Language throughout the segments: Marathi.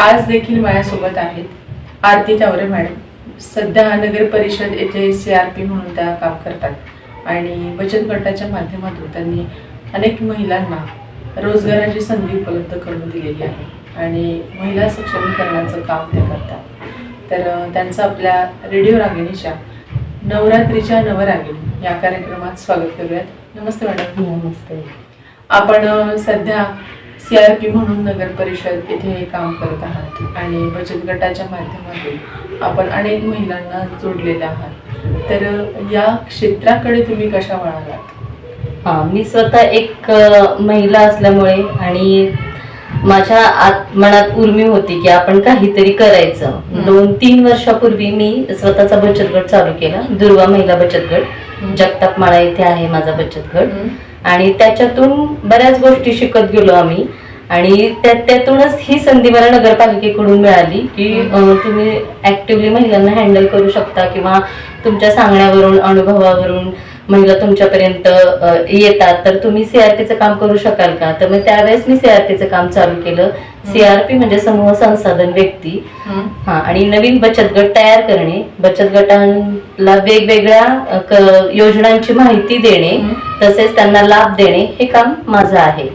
आज देखील माझ्यासोबत आहेत आरती तावरे मॅडम. सध्या नगर परिषद येथे सी आर पी म्हणून त्या काम करतात. आणि बचत गटाच्या माध्यमातून त्यांनी अनेक महिलांना रोजगाराची संधी उपलब्ध करून दिलेली आहे. आणि महिला सक्षमीकरणाचं काम ते करतात. तर त्यांचं आपल्या रेडिओ रागिणीच्या नवरात्रीच्या नवरागिणी या कार्यक्रमात स्वागत करूयात. नमस्ते मॅडम. नमस्ते. आपण सध्या सी आर पी म्हणून नगर परिषद येथे हे काम करत आहात. आणि बचत गटाच्या माध्यमातून आपण अनेक महिलांना जोडलेले आहात. तर या क्षेत्राकडे तुम्ही कशा वळालात? हा मी स्वतः एक महिला असल्यामुळे आणि माझ्या आत मनात उर्मी होती की आपण काहीतरी करायचं. दोन तीन वर्षापूर्वी मी स्वतःचा बचत गट चालू केला. दुर्वा महिला बचत गट. जगताप माळा इथे आहे माझा बचत गट. आणि त्याच्यातून बऱ्याच गोष्टी शिकत गेलो आम्ही. आणि त्या त्यातूनच ही संधी मला नगरपालिकेकडून मिळाली की तुम्ही ऍक्टिव्हली महिलांना हँडल करू शकता किंवा तुमच्या सांगण्यावरून अनुभवावरून महिला तुमच्यापर्यंत येतात तर तुम्ही सीआरपीचं काम करू शकाल का? तर मग त्यावेळेस मी सीआरपीचं काम चालू केलं. सीआरपी म्हणजे समूह संसाधन व्यक्ती. हा आणि नवीन बचत गट तयार करणे बचत गटांना वेगवेगळ्या योजनांची माहिती देणे तसेच त्यांना लाभ देणे हे काम माझं आहे.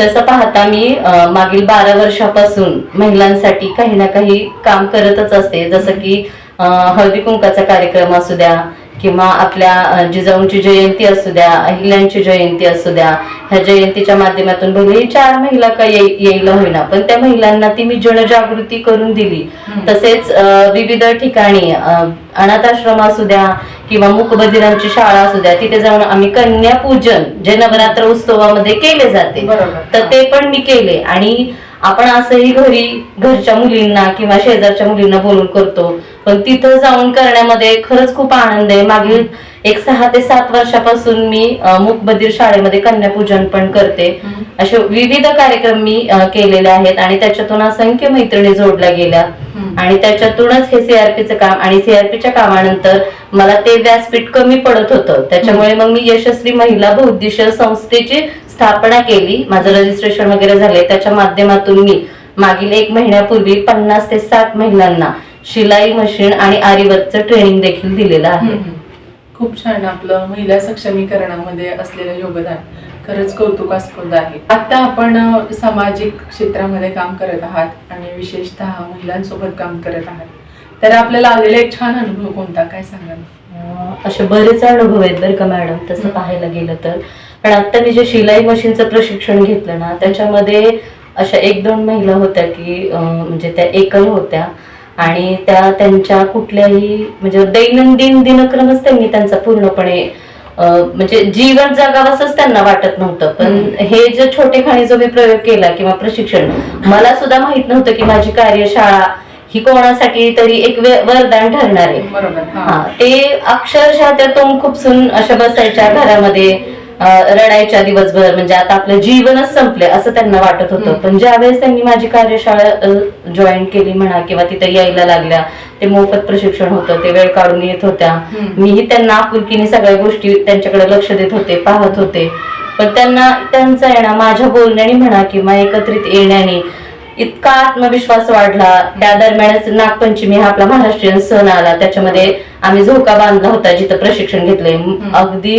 तसं पाहता मी मागील बारा वर्षापासून महिलांसाठी काही ना काही काम करतच असते. जसं की हळदी कुंकाचा कार्यक्रम असू द्या किंवा आपल्या जिजाऊंची जयंती असू द्या अहिल्यांची जयंती असू द्या ह्या जयंतीच्या माध्यमातून भले चार महिला का येई- येईल होईना पण त्या महिलांना ती मी जनजागृती करून दिली. तसेच विविध ठिकाणी अनाथाश्रम असू द्या किंवा मूकबधिरांची शाळा असू द्या तिथे जाऊन आम्ही कन्यापूजन जे नवरात्र उत्सवामध्ये केले जाते. तर ते पण मी केले. आणि आपण असंही घरी घरच्या मुलींना किंवा शेजारच्या मुलींना बोलून करतो पण तिथं जाऊन करण्यामध्ये खरंच खूप आनंद आहे. मागील एक सहा ते सात वर्षापासून मी मूकबधीर शाळेमध्ये कन्यापूजन पण करते. असे विविध कार्यक्रम मी केलेले आहेत आणि त्याच्यातून असंख्य मैत्रिणी जोडल्या गेल्या. आणि त्याच्यातूनच हे सीआरपीचं काम आणि सीआरपीच्या कामानंतर मला ते व्यासपीठ कमी पडत होतं. त्याच्यामुळे मग मी यशस्वी महिला बौद्धिश संस्थेची स्थापना केली. माझं रजिस्ट्रेशन वगैरे झालंय. त्याच्या माध्यमातून मी मागील एक महिन्यापूर्वी पन्नास ते साठ महिलांना शिलाई मशीन आणि आरीवर्कचं ट्रेनिंग देखील दिलेलं आहे. खूप छान आपलं महिला सक्षमीकरणामध्ये असलेलं योगदान. खरंच कौतुकास्पद आहे. आता आपण सामाजिक क्षेत्रामध्ये काम करत आहात आणि विशेषतः महिलांसोबत काम करत आहात. तर आपल्याला आलेला एक छान अनुभव कोणता? काय सांगाल? असे बरेच अनुभव आहेत बरं का मॅडम. तसं. पाहायला गेलं तर. पण आता मी जे शिलाई मशीनचं प्रशिक्षण घेतलं ना त्याच्यामध्ये अशा एक दोन महिला होत्या की म्हणजे त्या एकल होत्या. आणि त्या त्यांच्या कुठल्याही म्हणजे दैनंदिन दिनक्रमच त्यांनी त्यांचा पूर्णपणे म्हणजे जीवन जगावंच त्यांना वाटत नव्हतं. पण. हे जे छोटे खाणी जो मी प्रयोग केला किंवा प्रशिक्षण मला सुद्धा माहीत नव्हतं की माझी कार्यशाळा ही कोणासाठी तरी एक वे- वरदान ठरणार आहे. ते अक्षरशः त्या तोंड खूपसून अशा बसायच्या घरामध्ये रडायच्या दिवसभर म्हणजे आता आपलं जीवनच संपलंय असं त्यांना वाटत होतं. पण ज्यावेळेस त्यांनी माझी कार्यशाळा जॉईन केली म्हणा किंवा तिथे यायला लागल्या ते मोफत प्रशिक्षण होतं ते वेळ काढून येत होत्या. मीही त्यांना आपुलकीने सगळ्या गोष्टी त्यांच्याकडे लक्ष देत होते पाहत होते. पण त्यांना त्यांचा येणं माझ्या बोलण्याने म्हणा किंवा एकत्रित येण्याने इतका आत्मविश्वास वाढला. त्या दरम्यानच नागपंचमी हा आपला महाराष्ट्रीयन सण आला. त्याच्यामध्ये आम्ही झोका बांधला होता जिथं प्रशिक्षण घेतलंय. अगदी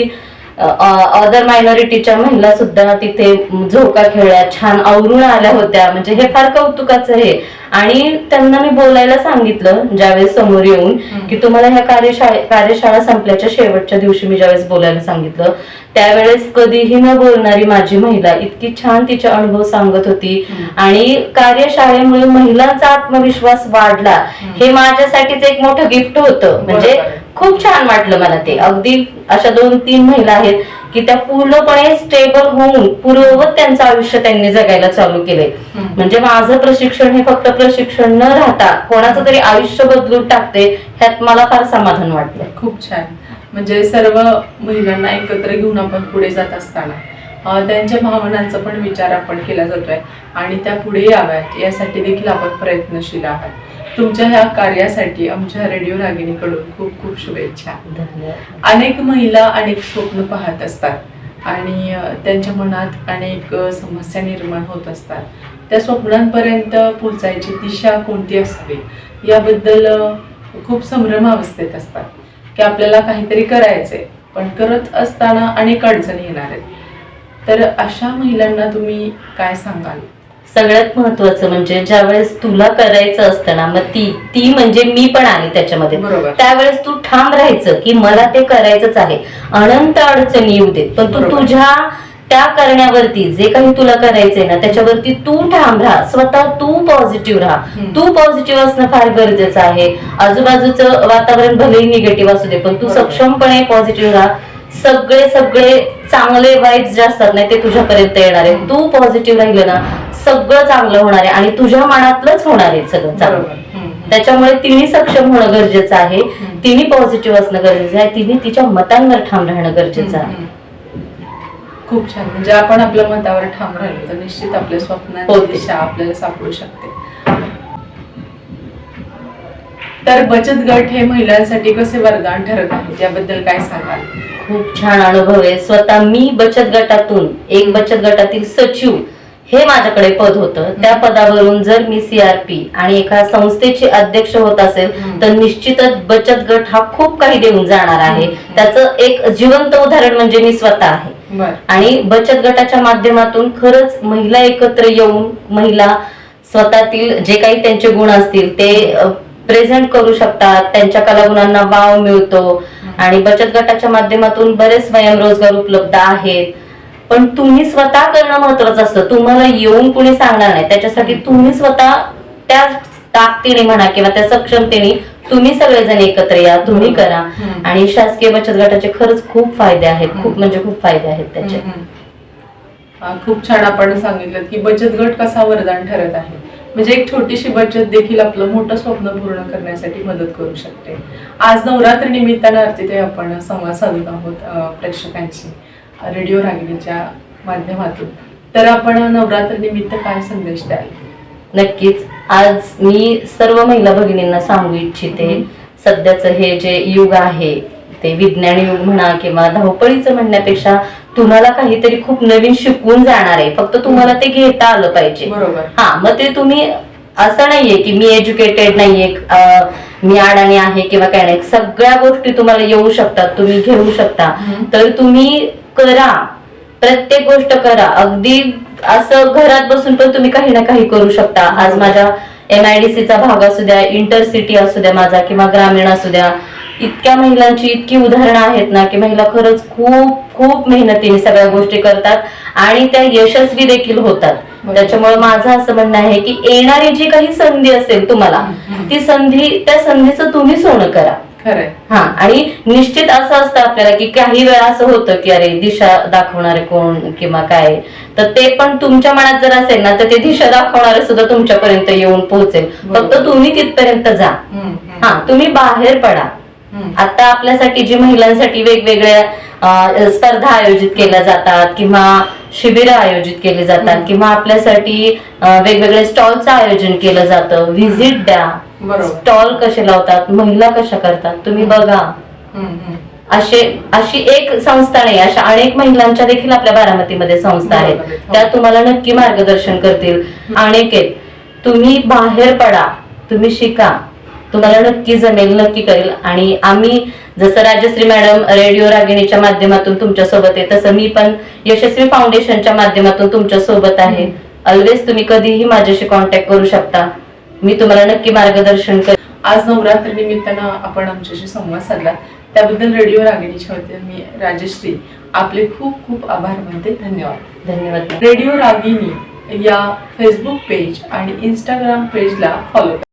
अदर मायनॉरिटीच्या महिला सुद्धा तिथे झोका खेळल्या छान आवरून आल्या होत्या. म्हणजे हे फार कौतुकाचं आहे. आणि त्यांना मी बोलायला सांगितलं ज्यावेळेस समोर येऊन की तुम्हाला ह्या कार्यशाळे कार्यशाळा संपल्याच्या शेवटच्या दिवशी मी ज्यावेळेस बोलायला सांगितलं त्यावेळेस कधीही न बोलणारी माझी महिला इतकी छान तिचे अनुभव सांगत होती. आणि कार्यशाळेमुळे महिलांचा आत्मविश्वास वाढला. हे माझ्यासाठीच एक मोठं गिफ्ट होतं. म्हणजे. खूप छान वाटलं मला ते. अगदी अशा दोन तीन महिला आहेत की त्या पूर्णपणे स्टेबल होऊन पूर्ववत त्यांचं आयुष्य त्यांनी जगायला चालू हम्म. म्हणजे माझं प्रशिक्षण हे फक्त प्रशिक्षण न राहता कोणाचं तरी आयुष्य बदलून टाकते ह्यात मला फार समाधान वाटलं खूप छान. म्हणजे सर्व महिलांना एकत्र घेऊन आपण पुढे जात असताना त्यांच्या भावनांचा पण विचार आपण केला जातोय आणि त्या पुढे याव्यात यासाठी देखील आपण प्रयत्नशील आहात. तुमच्या ह्या कार्यासाठी आमच्या रेडिओ रागिणीकडून खूप खूप शुभेच्छा. धन्यवाद. अनेक महिला अनेक स्वप्न पाहत असतात आणि त्यांच्या मनात अनेक समस्या निर्माण होत असतात. त्या स्वप्नांपर्यंत पोहोचायची दिशा कोणती असावी याबद्दल खूप संभ्रम अवस्थेत असतात की आपल्याला काहीतरी करायचंय पण करत असताना अनेक अडचणी येणार आहेत. तर अशा महिलांना तुम्ही काय सांगाल? सगळ्यात महत्वाचं म्हणजे ज्यावेळेस तुला करायचं असतं ना मग ती ती म्हणजे मी पण आली त्याच्यामध्ये. त्यावेळेस तू ठाम राहायचं की मला ते करायचंच आहे अनंत अडचणी येऊ देत पण तू. तुझ्या त्या करण्यावरती जे काही तुला करायचंय ना त्याच्यावरती तू ठाम राहा स्वतः तू पॉझिटिव्ह राहा. तू पॉझिटिव्ह असणं फार गरजेचं आहे आजूबाजूचं वातावरण भलेही निगेटिव्ह असू दे पण तू. सक्षमपणे पॉझिटिव्ह राहा सगळे सगळे चांगले वाईट जे असतात ना ते तुझ्यापर्यंत येणार आहे तू पॉझिटिव्ह राहिलं ना सगळं चांगलं होणार आहे आणि तुझ्या मनातलंच होणार आहे सगळं चांगलं. त्याच्यामुळे तिने सक्षम होणं गरजेचं आहे. तिने पॉझिटिव्ह असणं गरजेचं आहे. तिने तिच्या मतांवर ठाम राहणं गरजेचं आहे. खूप छान. म्हणजे आपण आपल्या मतावर ठाम राहिलो तर निश्चित आपल्या स्वप्नांची. दिशा आपल्याला सापडू शकते. तर बचत गट हे महिलांसाठी कसे वरदान ठरत आहेत याबद्दल काय सांगाल? खूप छान अनुभव आहे. स्वतः मी बचत गटातून एक बचत गटातील सचिव हे माझ्याकडे पद होतं. त्या पदावरून जर मी सीआरपी आणि एका संस्थेचे अध्यक्ष होत असेल. तर निश्चितच बचत गट हा खूप काही देऊन जाणार आहे. त्याचं एक जिवंत उदाहरण म्हणजे मी स्वतः आहे. आणि बचत गटाच्या माध्यमातून खरंच महिला एकत्र येऊन महिला स्वतःतील जे काही त्यांचे गुण असतील ते प्रेझेंट करू शकतात. त्यांच्या कलागुणांना वाव मिळतो. आणि बचत गटाच्या माध्यमातून बरेच स्वयंरोजगार उपलब्ध आहेत. पण तुम्ही स्वतः करणं महत्वाचं असतं. तुम्हाला येऊन कुणी सांगणार नाही. त्याच्यासाठी तुम्ही स्वतः त्या ताकदीने म्हणा किंवा त्या सक्षमतेने तुम्ही सगळेजण एकत्र या तुम्ही करा. आणि शासकीय बचत गटाचे खरंच खूप फायदे आहेत. खूप. म्हणजे खूप फायदे आहेत त्याचे. खूप छान आपण सांगितलं की बचत गट कसा वरदान ठरत आहे. म्हणजे एक छोटीशी बचत देखील आपलं मोठं स्वप्न पूर्ण करण्यासाठी मदत करू शकते. आज नवरात्री निमित्तानं अर्थिते आपण संवाद साधत आहोत प्रेक्षकांशी. रेडिओ रागिणीच्या माध्यमातून. तर आपण नवरात्री निमित्त काय संदेश द्याल? नक्कीच. आज मी सर्व महिला भगिनींना सांगू इच्छिते. सध्याचं हे जे युग आहे ते विज्ञान युग म्हणा किंवा धावपळीचं म्हणण्यापेक्षा तुम्हाला काहीतरी खूप नवीन शिकवून जाणार आहे. फक्त तुम्हाला ते घेता आलं पाहिजे. बरोबर. हा मग ते तुम्ही असं नाहीये की मी एज्युकेटेड नाहीये मी अडाणी आहे किंवा काय नाही. सगळ्या गोष्टी तुम्हाला येऊ शकतात तुम्ही घेऊ शकता. तर तुम्ही करा. प्रत्येक गोष्ट करा. अगदी असं घरात बसून पण तुम्ही काही ना काही करू शकता. आज माझ्या एम आय डी सीचा भाग असू द्या इंटरसिटी असू द्या माझा किंवा ग्रामीण असू द्या इतक्या महिलांची इतकी उदाहरणं आहेत ना की महिला खरंच खूप खूप मेहनतीने सगळ्या गोष्टी करतात आणि त्या यशस्वी देखील होतात. त्याच्यामुळे माझं असं म्हणणं आहे की येणारी जी काही संधी असेल तुम्हाला. ती संधी त्या संधीचं तुम्ही सोनं करा. खरंय हा आणि निश्चित असं असतं आपल्याला की काही वेळा असं होतं की अरे दिशा दाखवणारे कोण किंवा काय तर ते पण तुमच्या मनात जर असेल ना तर ते दिशा दाखवणारे सुद्धा तुमच्यापर्यंत येऊन पोहोचेल. फक्त तुम्ही तिथपर्यंत जा. हा तुम्ही बाहेर पडा. आता आपल्यासाठी जी महिलांसाठी वेगवेगळ्या स्पर्धा आयोजित केल्या जातात किंवा शिबिरं आयोजित केली जातात. किंवा आपल्यासाठी वेगवेगळे स्टॉलचं आयोजन केलं जातं व्हिजिट द्या स्टॉल कसे लावतात महिला कशा करतात तुम्ही बघा. असे अशी एक संस्था नाही अशा अनेक महिलांच्या देखील आपल्या बारामतीमध्ये संस्था आहेत. हो. त्या तुम्हाला नक्की मार्गदर्शन करतील. अनेक आहेत. तुम्ही बाहेर पडा तुम्ही शिका. तुम्हाला नक्की जमेल नक्की करेल. आणि आम्ही जसं राजश्री मॅडम रेडिओ रागिणीच्या माध्यमातून तुमच्यासोबत आहे तसं मी पण यशस्वी फाउंडेशनच्या माध्यमातून तुमच्यासोबत आहे ऑलवेज तुम्ही कधीही माझ्याशी कॉन्टॅक्ट करू शकता. मी तुम्हाला नक्की मार्गदर्शन करेन. आज नवरात्री निमित्तानं आपण आमच्याशी संवाद साधला. त्याबद्दल रेडिओ रागिणीच्या वतीने मी राजश्री आपले खूप खूप आभार मानते. धन्यवाद. धन्यवाद. रेडिओ रागिनी या फेसबुक पेज आणि इंस्टाग्राम पेजला फॉलो करा.